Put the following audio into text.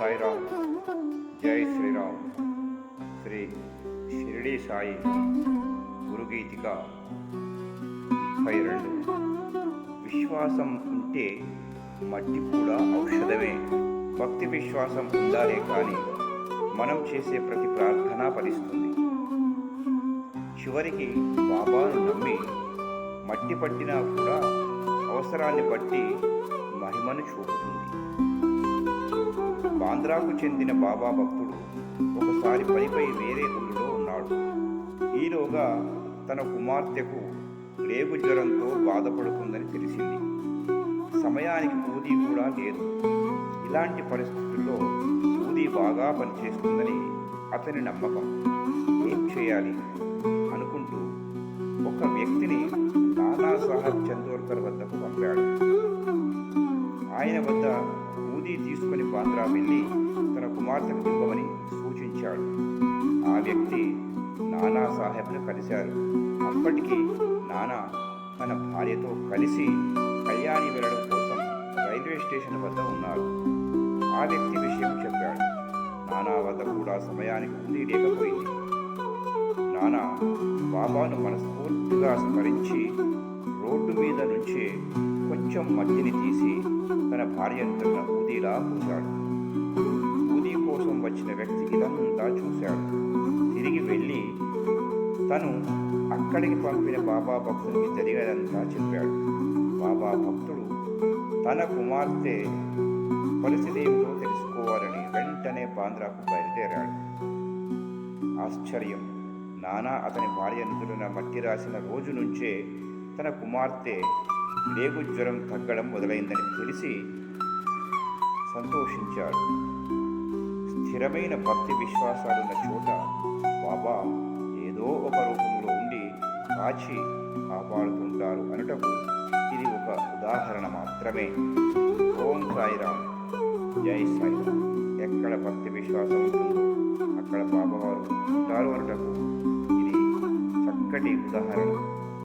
సాయిరామ్. జై శ్రీరామ్. శ్రీ షిరిడి సాయి గురుగీతిక ముప్పై రెండు విశ్వాసం ఉంటే మట్టి కూడా ఔషధమే. భక్తి విశ్వాసం ఉండాలే కానీ మనం చేసే ప్రతి ప్రార్థన ఫలిస్తుంది. చివరికి బాబాను నమ్మి మట్టి పట్టినా కూడా అవసరాన్ని బట్టి మహిమను చూపుతుంది. ఆంధ్రాకు చెందిన బాబా భక్తుడు. ఒకసారి పనిపై వేరే ఊరిలో ఉన్నాడు. ఈలోగా తన కుమార్తెకు రేగు జ్వరంతో బాధపడుతుందని తెలిసింది. సమయానికి పూది కూడా లేదు. ఇలాంటి పరిస్థితుల్లో పూది బాగా పనిచేస్తుందని అతని నమ్మకం. ఏం చేయాలి? అనుకుంటూ ఒక వ్యక్తిని నానా సాహెబ్ చందోర్కర్ వద్దకు పంపాడు. ఆయన వద్ద సూది తీసుకుని బాంద్రా వెళ్ళి తన కుమార్తెకు ఇవ్వమని సూచించాడు. ఆ వ్యక్తి నానా సాహెబ్ను కలిశారు. అప్పటికి నానా తన భార్యతో కలిసి కళ్యాణి వెళ్ళడం కోసం రైల్వే స్టేషన్ వద్ద ఉన్నారు. ఆ వ్యక్తి విషయం చెప్పాడు. నానా వద్ద కూడా సమయానికి ఉంది లేకపోయింది. నానా బాబాను మనస్ఫూర్తిగా స్మరించి రోడ్డు మీద నుంచే కొంచెం మట్టిని తీసి తన భార్య తన ఉంచాడు పూశాడు కోసం వచ్చిన వ్యక్తి ఇదంతా చూశాడు. తిరిగి వెళ్ళి తను అక్కడికి పంపిన బాబా భక్తుడికి జరిగేదంతా చెప్పాడు. బాబా భక్తుడు తన కుమార్తె పరిస్థితి ఏమిటో తెలుసుకోవాలని వెంటనే బాంద్రాకు బయలుదేరాడు. ఆశ్చర్యం! నానా అతని భార్య నిధులున మట్టి రాసిన రోజు నుంచే తన కుమార్తె రేగు జ్వరం తగ్గడం మొదలైందని తెలిసి సంతోషించాడు. స్థిరమైన భక్తి విశ్వాసాలున్న చోట బాబా ఏదో ఒక రూపంలో ఉండి కాచి కాపాడుతుంటారు అనుటకు ఇది ఒక ఉదాహరణ మాత్రమే. ఓం సాయిరామ్ జై సాయిరామ్ ఎక్కడ భక్తి విశ్వాసం ఉంటుందో అక్కడ బాబావారు ఉంటారు అనుటకు ఇది చక్కటి ఉదాహరణ.